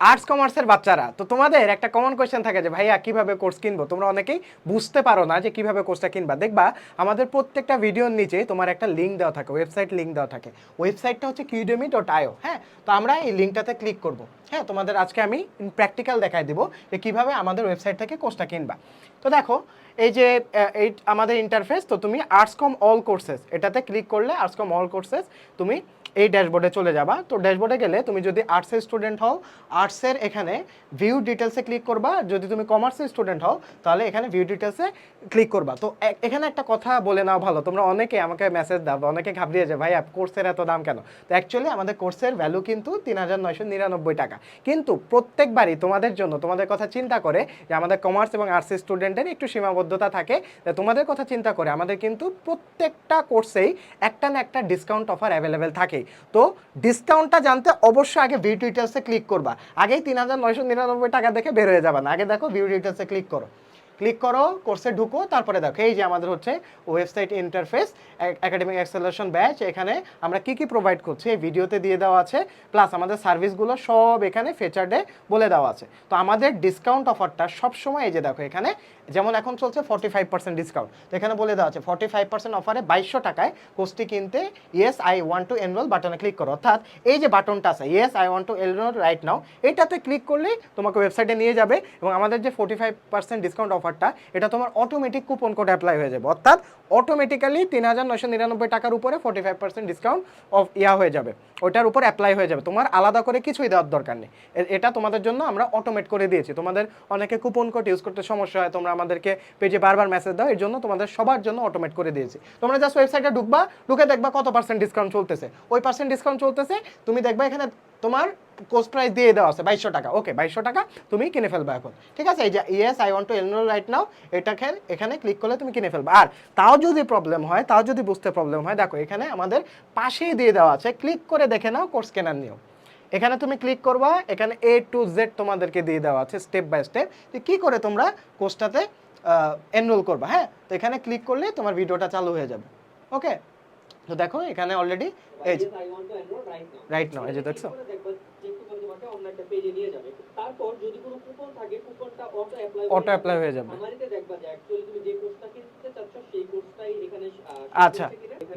Arts কমার্সের বাচ্চারা, তো তোমাদের একটা কমন কোয়েশ্চেন থাকে যে, ভাইয়া, কীভাবে কোর্স কিনবো? তোমরা অনেকেই বুঝতে পারো না যে, কীভাবে কোর্সটা কিনবা। দেখবা, আমাদের প্রত্যেকটা ভিডিওর নিচে তোমার একটা লিঙ্ক দেওয়া থাকে ওয়েবসাইট লিঙ্ক দেওয়া থাকে। ওয়েবসাইটটা হচ্ছে কিউডেমি ডট আইও হ্যাঁ? তো আমরা এই লিঙ্কটাতে ক্লিক করব। হ্যাঁ তোমাদের আজকে আমি প্র্যাকটিক্যাল দেখাই দেবো যে, কীভাবে আমাদের ওয়েবসাইট থেকে কোর্সটা কিনবা। তো দেখো, এই যে এই আমাদের ইন্টারফেস তো তুমি আর্টস কম অল কোর্সেস এটাতে ক্লিক করলে আর্টস কম অল কোর্সেস তুমি এই ড্যাশবোর্ডে চলে যাবা। তো ড্যাশবোর্ডে গেলে তুমি যদি আর্টসের স্টুডেন্ট হও আর্টসের এখানে ভিউ ডিটেলসে ক্লিক করবা। যদি তুমি কমার্সের স্টুডেন্ট হও, তাহলে এখানে ভিউ ডিটেলসে ক্লিক করবা। তো এখানে একটা কথা বলে নাও ভালো। তোমরা অনেকে আমাকে মেসেজ দাও, অনেকে ঘাবড়িয়ে যায় ভাই কোর্সের এত দাম কেন? তো অ্যাকচুয়ালি আমাদের কোর্সের ভ্যালু কিন্তু তিন হাজার নয়শো নিরানব্বই টাকা। কিন্তু প্রত্যেকবারই তোমাদের জন্য, তোমাদের কথা চিন্তা করে যে আমাদের কমার্স এবং আর্টসের স্টুডেন্টের একটু সীমাবদ্ধতা থাকে তোমাদের কথা চিন্তা করে আমাদের কিন্তু প্রত্যেকটা কোর্সেই একটা না একটা ডিসকাউন্ট অফার অ্যাভেলেবেল থাকে তো ডিসকাউন্টটা জানতে অবশ্যই আগে ভিউ ডিটেলসে ক্লিক করবা। আগেই তিন হাজার নয়শো নিরানব্বই টাকা দেখে বের হয়ে যাবে না। আগে দেখো ভিউ ডিটেলসে ক্লিক করো। ক্লিক করো, কোর্সে ঢুকো, তারপরে দেখো, এই যে আমাদের হচ্ছে website interface academic acceleration batch এখানে আমরা কি কি প্রোভাইড করছি, এই ভিডিওতে দিয়ে দেওয়া আছে প্লাস আমাদের সার্ভিসগুলো সব এখানে ফিচার্ডে বলে দেওয়া আছে। তো আমাদের ডিসকাউন্ট অফারটা সবসময় এই যে দেখো, এখানে যেমন এখন চলছে ফর্টি ফাইভ পার্সেন্ট ডিসকাউন্ট তো এখানে বলে দেওয়া আছে ফর্টি ফাইভ পার্সেন্ট অফারে বাইশশো টাকায় কোর্সটি কিনতে yes I want to enrol বাটনে ক্লিক করো। অর্থাৎ এই যে বাটনটা আছে yes I want to enrol right now এটাতে ক্লিক করলেই তোমাকে ওয়েবসাইটে নিয়ে যাবে এবং আমাদের যে ফোর্টি ফাইভ পার্সেন্ট ডিসকাউন্ট অফারটা এটা তোমার অটোমেটিক কুপন কোড অ্যাপ্লাই হয়ে যাবে। অর্থাৎ অটোমেটিক্যালি তিন হাজার নয়শো নিরানব্বই টাকার উপরে forty five percent discount off ইয়া হয়ে যাবে। ওটার উপর অ্যাপ্লাই হয়ে যাবে। তোমার আলাদা করে কিছুই দেওয়ার দরকার নেই। এটা তোমাদের জন্য আমরা অটোমেট করে দিয়েছি। তোমাদের অনেকে কুপন কোড ইউজ করতে সমস্যা হয়, তোমরা আমাদেরকে পেজে বারবার মেসেজ দাও, এর জন্য তোমাদের সবার জন্য অটোমেট করে দিয়েছি। তোমরা জাস্ট ওয়েবসাইটে ঢুকবা, ঢুকে দেখবা কত পার্সেন্ট ডিসকাউন্ট চলতেছে। ওই পার্সেন্ট ডিসকাউন্ট চলতেছে, তুমি দেখবা এখানে তোমার কোস্ট প্রাইস দিয়ে দেওয়া আছে বাইশশো টাকা। ওকে বাইশশো টাকা তুমি কিনে ফেলবা এখন। ঠিক আছে? এই যে yes I want to enrol right now এটা এটাকে এখানে ক্লিক করলে তুমি কিনে ফেলবা। আর তাও যদি প্রবলেম হয় তাও যদি বুঝতে প্রবলেম হয় দেখো এখানে আমাদের পাশেই দিয়ে দেওয়া আছে। ক্লিক করে দেখে নাও কোর্স কেনার নিয়ম। এখানে তুমি ক্লিক করবা এখানে এ টু জেড তোমাদেরকে দিয়ে দেওয়া আছে স্টেপ বাই স্টেপ কি করে তোমরা কোর্সটাতে এনরোল করবা হ্যাঁ? তো এখানে ক্লিক করলে তোমার ভিডিওটা চালু হয়ে যাবে। ওকে তো দেখো এখানে অলরেডি এই যে. রাইট নাও এই যে দেখছ করে দেখবা যে কুপন তোমাকে অন্য একটা পেজে নিয়ে যাবে। তারপর যদি কোনো কুপন থাকে কুপনটা অটো অ্যাপ্লাই অটো অ্যাপ্লাই হয়ে যাবে। আমারিতে দেখবা যে অ্যাকচুয়ালি তুমি যে কোর্সটা কিনতে চাচ্ছ সেই কোর্সটাই এখানে আচ্ছা।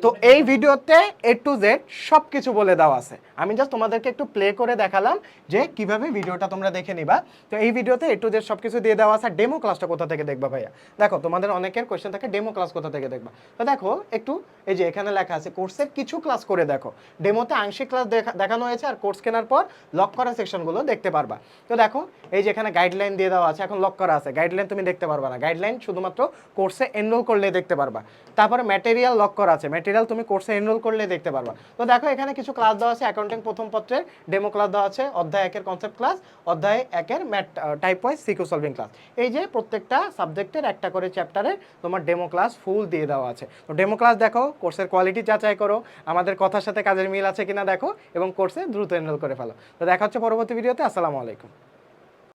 তো এই ভিডিওতে এ টু জেড সব কিছু বলে দেওয়া আছে। আমি জাস্ট তোমাদেরকে একটু প্লে করে দেখালাম যে কীভাবে ভিডিওটা তোমরা দেখে নিবা। তো এই ভিডিওতে এ টু জেড সব কিছু দিয়ে দেওয়া আছে। ডেমো ক্লাসটা কোথা থেকে দেখবা ভাইয়া? দেখো তোমাদের অনেকের কোয়েশ্চেন থাকে ডেমো ক্লাস কোথা থেকে দেখবা? তো দেখো একটু এই যে এখানে লেখা আছে কোর্সের কিছু ক্লাস করে দেখো। ডেমোতে আংশিক ক্লাস দেখানো হয়েছে আর কোর্স কেনার পর লক করা সেকশনগুলো দেখতে পারবা। তো দেখো এই যে এখানে গাইডলাইন দিয়ে দেওয়া আছে এখন লক করা আছে। গাইডলাইন তুমি দেখতে পারবা না। গাইডলাইন শুধুমাত্র কোর্সে এনরোল করলে দেখতে পারবা। তারপরে ম্যাটেরিয়াল লক করা আছে। ম্যাটেরিয়াল তুমি কোর্সে এনরোল করলে দেখতে পারবা। তো দেখো, এখানে কিছু ক্লাস দেওয়া আছে অ্যাকাউন্টিং প্রথম পত্রের ডেমো ক্লাস দেওয়া আছে, অধ্যায় একের কনসেপ্ট ক্লাস অধ্যায় একের math type wise CQ solving class এই যে প্রত্যেকটা সাবজেক্টের একটা করে চ্যাপ্টারে তোমার ডেমো ক্লাস ফুল দিয়ে দেওয়া আছে। তো ডেমো ক্লাস দেখো কোর্সের কোয়ালিটি যাচাই করো, আমাদের কথার সাথে কাজের মিল আছে কিনা দেখো, এবং কোর্সে দ্রুত এনরোল করে ফেলো। তো দেখা হচ্ছে পরবর্তী ভিডিওতে আসসালামু আলাইকুম।